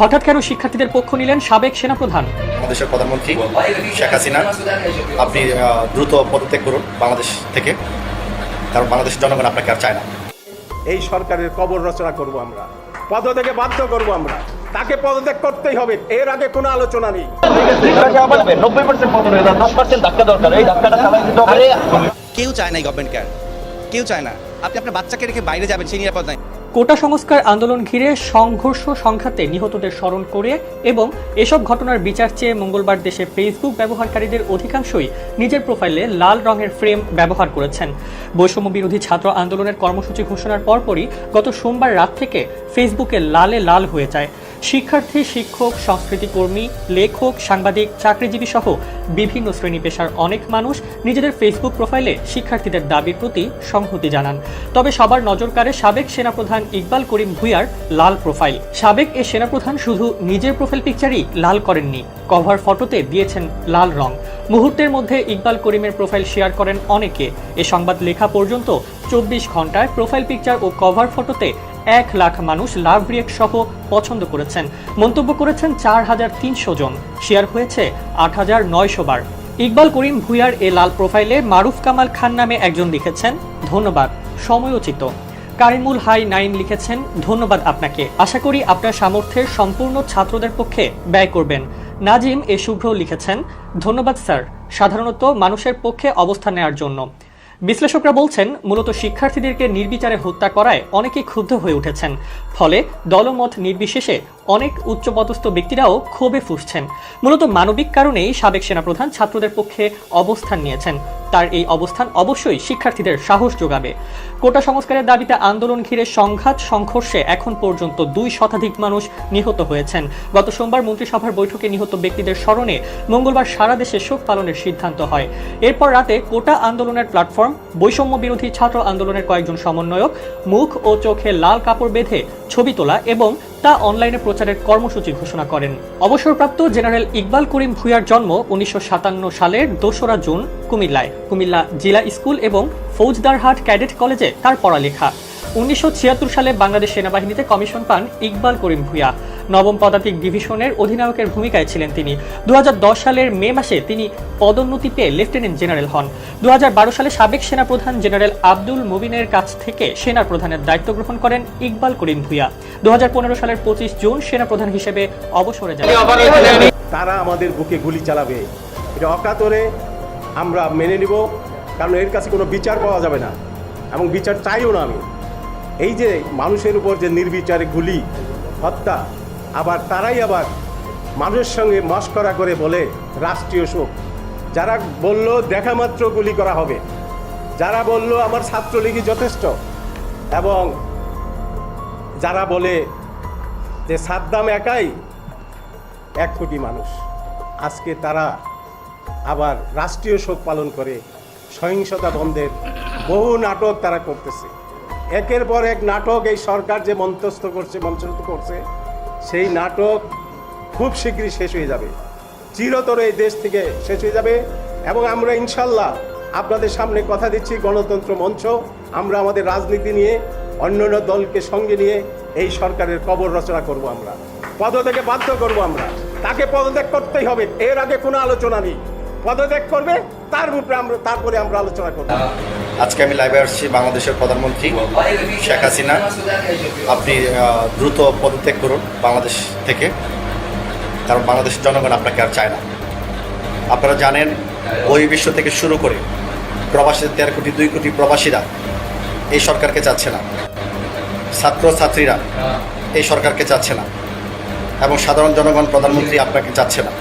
হঠাৎ কেন শিক্ষার্থীদের পক্ষ নিলেন সাবেক সেনা সেনাপ্রধান বাংলাদেশের প্রধানমন্ত্রী শেখ হাসিনা। আপনি দ্রুত পদত্যাগ করুন বাংলাদেশ থেকে কারণ বাংলাদেশের জনগণ আপনাকে আর চায় না। এই সরকারের কবর রচনা করব আমরা পদত্যাগে বাধ্য করব আমরা। তাকে পদত্যাগ করতেই হবে এর আগে কোনো আলোচনা নেই। কেউ চায় না গভর্নমেন্ট কেউ চায় না। আপনি আপনার বাচ্চাকে রেখে বাইরে যাবেন সেই নিরাপদ নাই। কোটা সংস্কার আন্দোলন ঘিরে সংঘর্ষ সংঘাতে নিহতদের স্মরণ করে এবং এসব ঘটনার বিচার চেয়ে মঙ্গলবার দেশে ফেসবুক ব্যবহারকারীদের অধিকাংশই নিজের প্রোফাইলে লাল রঙের ফ্রেম ব্যবহার করেছেন। বৈষম্য বিরোধী ছাত্র আন্দোলনের কর্মসূচি ঘোষণার পরপরই গত সোমবার রাত থেকে ফেসবুকে লালে লাল হয়ে যায়। শিক্ষার্থী, শিক্ষক, সংস্কৃতি কর্মী, লেখক, সাংবাদিক, চাকরিজীবী সহ বিভিন্ন শ্রেণি পেশার অনেক মানুষ নিজেদের ফেসবুক প্রোফাইলে শিক্ষার্থীদের দাবির প্রতি সংহতি জানান। তবে সবার নজর কাড়ে সাবেক সেনাপ্রধান ইকবাল করিম ভুইয়ার লাল প্রোফাইল সাবেক এ সেনাপ্রধান শুধু নিজের প্রোফাইল পিকচারই লাল করেননি কভার ফটোতে দিয়েছেন লাল রং। মুহূর্তের মধ্যে ইকবাল করিমের প্রোফাইল শেয়ার করেন অনেকে। এ সংবাদ লেখা পর্যন্ত চব্বিশ ঘন্টায় প্রোফাইল পিকচার ও কভার ফটোতে এক লাখ মানুষ লাভ রিয়েক্ট সহ পছন্দ করেছেন। মন্তব্য করেছেন চার হাজার তিনশো জন। শেয়ার হয়েছে আট হাজার নয়শো বার। ইকবাল করিম ভুইয়ার এ লাল প্রোফাইলে মারুফ কামাল খান নামে একজন লিখেছেন, ধন্যবাদ, সময়োচিত। কারিমুল হাই নাইন লিখেছেন, ধন্যবাদ আপনাকে। আশা করি আপনার সামর্থ্যের সম্পূর্ণ ছাত্রদের পক্ষে ব্যয় করবেন। নাজিম এ শুভ্র লিখেছেন, ধন্যবাদ স্যার। সাধারণত মানুষের পক্ষে অবস্থান নেওয়ার জন্য। বিশ্লেষকরা বলছেন, মূলত শিক্ষার্থীদেরকে নির্বিচারে হত্যা করায় অনেকেই ক্ষুব্ধ হয়ে উঠেছেন। ফলে দলমত নির্বিশেষে অনেক উচ্চপদস্থ ব্যক্তিরাও ক্ষোভে ফুসছেন। মূলত মানবিক কারণেই সাবেক সেনাপ্রধান ছাত্রদের পক্ষে অবস্থান নিয়েছেন। তার এই অবস্থান অবশ্যই শিক্ষার্থীদের সাহস যোগাবে। কোটা সংস্কারের দাবিতে আন্দোলন ঘিরে সংঘাত, সংঘর্ষে এখন পর্যন্ত দুই শতাধিক মানুষ নিহত হয়েছেন। গত সোমবার মন্ত্রিসভার বৈঠকে নিহত ব্যক্তিদের স্মরণে মঙ্গলবার সারা দেশে শোক পালনের সিদ্ধান্ত হয়। এরপর রাতে কোটা আন্দোলনের প্ল্যাটফর্ম বৈষম্য বিরোধী ছাত্র আন্দোলনের কয়েকজন সমন্বয়ক মুখ ও চোখে লাল কাপড় বেঁধে ছবি তোলা এবং তা অনলাইনে প্রচারের কর্মসূচি ঘোষণা করেন। অবসরপ্রাপ্ত জেনারেল ইকবাল করিম ভুঁইয়ার জন্ম উনিশশো সাতান্ন সালের দোসরা জুন কুমিল্লায়। কুমিল্লা জেলা স্কুল এবং ফৌজদারহাট ক্যাডেট কলেজে তার পড়ালেখা। উনিশশো ছিয়াত্তর সালে বাংলাদেশ সেনাবাহিনীতে কমিশন পান ইকবাল করিম ভুঁইয়া। নবম পদাতিক ডিভিশনের অধিনায়কের ভূমিকায় ছিলেন তিনি। দু সালের মে মাসে তিনি পদোন্নতি পেয়ে লেফটেন্যান্ট জেনারেল হন। দু সালে সাবেক সেনাপ্রধান জেনারেল আব্দুল মুবিনের কাছ থেকে সেনা প্রধানের দায়িত্ব গ্রহণ করেন ইকবাল করিম ভুঁইয়া। দু সালের পঁচিশ জুন সেনাপ্রধান হিসেবে অবসরে যান। তারা আমাদের বুকে গুলি চালাবে। এটা অকাতরে আমরা মেনে নিব, কারণ এর কাছে কোনো বিচার পাওয়া যাবে না এবং বিচার চাইও না আমি। এই যে মানুষের উপর যে নির্বিচারে গুলি, হত্যা আবার তারাই আবার মানুষের সঙ্গে মস্করা করে বলে রাষ্ট্রীয় শোক। যারা বলল, দেখা মাত্র গুলি করা হবে। যারা বলল, আমার ছাত্রলীগই যথেষ্ট। এবং যারা বলে যে, সাদ্দাম একাই এক কোটি মানুষ। আজকে তারা আবার রাষ্ট্রীয় শোক পালন করে সহিংসতা বন্ধের বহু নাটক তারা করতেছে। একের পর এক নাটক এই সরকার যে মঞ্চস্থ করছে মঞ্চস্থ করছে সেই নাটক খুব শীঘ্রই শেষ হয়ে যাবে। চিরতর এই দেশ থেকে শেষ হয়ে যাবে এবং আমরা ইনশাল্লাহ আপনাদের সামনে কথা দিচ্ছি গণতন্ত্র মঞ্চ। আমরা আমাদের রাজনীতি নিয়ে অন্যান্য দলকে সঙ্গে নিয়ে এই সরকারের কবর রচনা করব আমরা। পদত্যাগে বাধ্য করব আমরা। তাকে পদত্যাগ করতেই হবে, এর আগে কোনো আলোচনা নেই। পদত্যাগ করবে তার উপরে আমরা তারপরে আমরা আলোচনা করব। আজকে আমি লাইভে আসছি বাংলাদেশের প্রধানমন্ত্রী শেখ হাসিনা। আপনি দ্রুত পদত্যাগ করুন বাংলাদেশ থেকে, কারণ বাংলাদেশের জনগণ আপনাকে আর চায় না। আপনারা জানেন, ওই বিশ্ব থেকে শুরু করে প্রবাসী তেরো কোটি, দুই কোটি প্রবাসীরা এই সরকারকে চাচ্ছে না। ছাত্র ছাত্রীরা এই সরকারকে চাচ্ছে না। এবং সাধারণ জনগণ প্রধানমন্ত্রী আপনাকে চাচ্ছে না।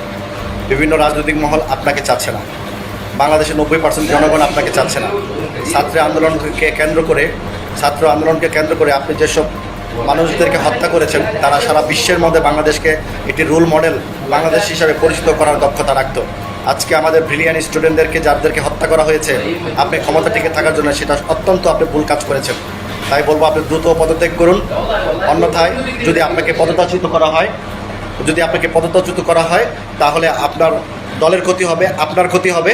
বিভিন্ন রাজনৈতিক মহল আপনাকে চাচ্ছে না। বাংলাদেশের নব্বই পার্সেন্ট জনগণ আপনাকে চাচ্ছে না। ছাত্র আন্দোলনকে কেন্দ্র করে, ছাত্র আন্দোলনকে কেন্দ্র করে আপনি যেসব মানুষদেরকে হত্যা করেছেন, তারা সারা বিশ্বের মধ্যে বাংলাদেশকে একটি রোল মডেল বাংলাদেশ হিসাবে পরিচিত করার দক্ষতা রাখত। আজকে আমাদের ব্রিলিয়ান স্টুডেন্টদেরকে যাদেরকে হত্যা করা হয়েছে, আপনি ক্ষমতা টিকে থাকার জন্য সেটা অত্যন্ত আপনি ভুল কাজ করেছেন। তাই বলব, আপনি দ্রুত পদত্যাগ করুন। অন্যথায় যদি আপনাকে পদত্যাচিত করা হয়, যদি আপনাকে পদত্যাচ্যুত করা হয়, তাহলে আপনার দলের ক্ষতি হবে, আপনার ক্ষতি হবে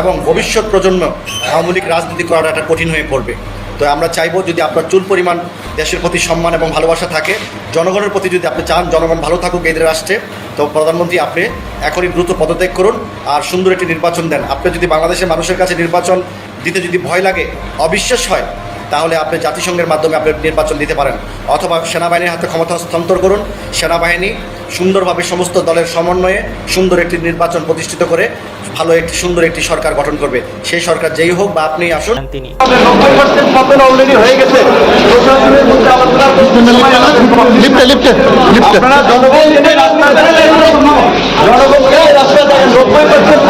এবং ভবিষ্যৎ প্রজন্ম আওয়ামী লীগ রাজনীতি করাটা একটা কঠিন হয়ে পড়বে। তো আমরা চাইব যদি আপনার চুল পরিমাণ দেশের প্রতি সম্মান এবং ভালোবাসা থাকে, জনগণের প্রতি যদি আপনি চান জনগণ ভালো থাকুক, এদের রাষ্ট্রে তো প্রধানমন্ত্রী, আপনি এখনই দ্রুত পদত্যাগ করুন আর সুন্দর একটি নির্বাচন দেন। আপনি যদি বাংলাদেশের মানুষের কাছে নির্বাচন দিতে যদি ভয় লাগে, অবিশ্বাস হয়, তাহলে আপনি জাতিসংঘের মাধ্যমে আপনি নির্বাচন দিতে পারেন। অথবা সেনাবাহিনীর হাতে ক্ষমতা হস্তান্তর করুন। সেনাবাহিনী সুন্দরভাবে সমস্ত দলের সমন্বয়ে সুন্দর একটি নির্বাচন প্রতিষ্ঠিত করে ভালো একটি সুন্দর একটি সরকার গঠন করবে। সেই সরকার যেই হোক বা আপনি আসুন। তিনি নব্বই পার্সেন্ট অলরেডি হয়ে গেছে প্রশাসনের মধ্যে আলোচনা লিফটে লিফটে লিফটে আপনারা রাস্তা জনগণকে রাস্তা নব্বই পার্সেন্ট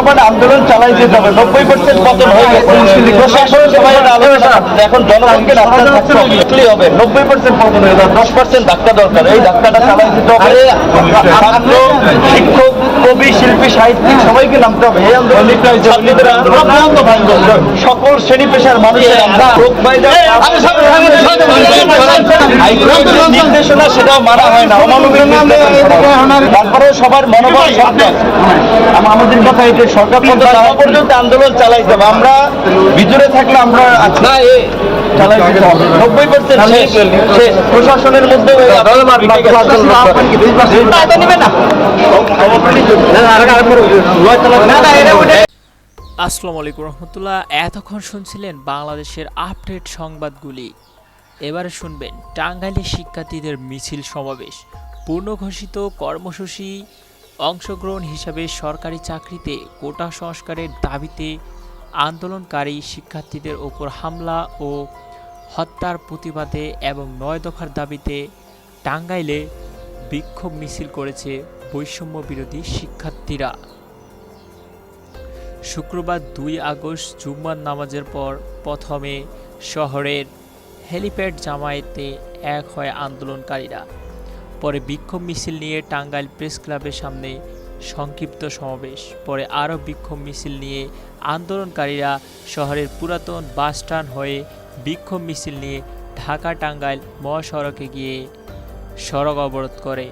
আমার আন্দোলন চালাই যেতে হবে নব্বই পার্সেন্ট পতন হয়ে গেছে প্রশাসন সবাই এখন জনগণকে রাস্তা থাকতে হবে নব্বই পার্সেন্ট পতন হয়ে যাবে দশ পার্সেন্ট ধাক্কা দরকার এই ধাক্কাটা চালাই যেতে হবে ছাত্র শিক্ষক কবি শিল্পী সাহিত্যিক সবাইকে নামতে হবে এই আন্দোলন সকল শ্রেণি পেশার মানুষের নির্দেশনা সেটাও মানা হয় না তারপরে সবার মনোবল আমাদের কথা এটা সরকার পর্যন্ত তারা পর্যন্ত আন্দোলন চালাইতে হবে আমরা ভিতরে থাকলে আমরা না এ চালাই দিতে হবে নব্বই পার্সেন্ট প্রশাসনের মধ্যে আসসালামু আলাইকুম রহমতুল্লাহ এতক্ষণ শুনছিলেন বাংলাদেশের আপডেট সংবাদগুলি এবারে শুনবেন টাঙ্গাইলে শিক্ষার্থীদের মিছিল সমাবেশ পূর্ণঘোষিত কর্মসূচি অংশগ্রহণ হিসাবে সরকারি চাকরিতে কোটা সংস্কারের দাবিতে আন্দোলনকারী শিক্ষার্থীদের ওপর হামলা ও হত্যার প্রতিবাদে এবং নয় দফার দাবিতে টাঙ্গাইলে বিক্ষোভ মিছিল করেছে বৈষম্য বিরোধী শিক্ষার্থীরা। শুক্রবার দুই আগস্ট জুম্মার নামাজের পর প্রথমে শহরের হেলিপ্যাড জামায়াতে এক হয় আন্দোলনকারীরা পরে বিক্ষোভ মিছিল নিয়ে টাঙ্গাইল প্রেস ক্লাবের সামনে সংক্ষিপ্ত সমাবেশ। পরে আরও বিক্ষোভ মিছিল নিয়ে আন্দোলনকারীরা শহরের পুরাতন বাসস্ট্যান্ড হয়ে বিক্ষোভ মিছিল নিয়ে ঢাকা টাঙ্গাইল মহাসড়কে গিয়ে সড়ক অবরোধ করে।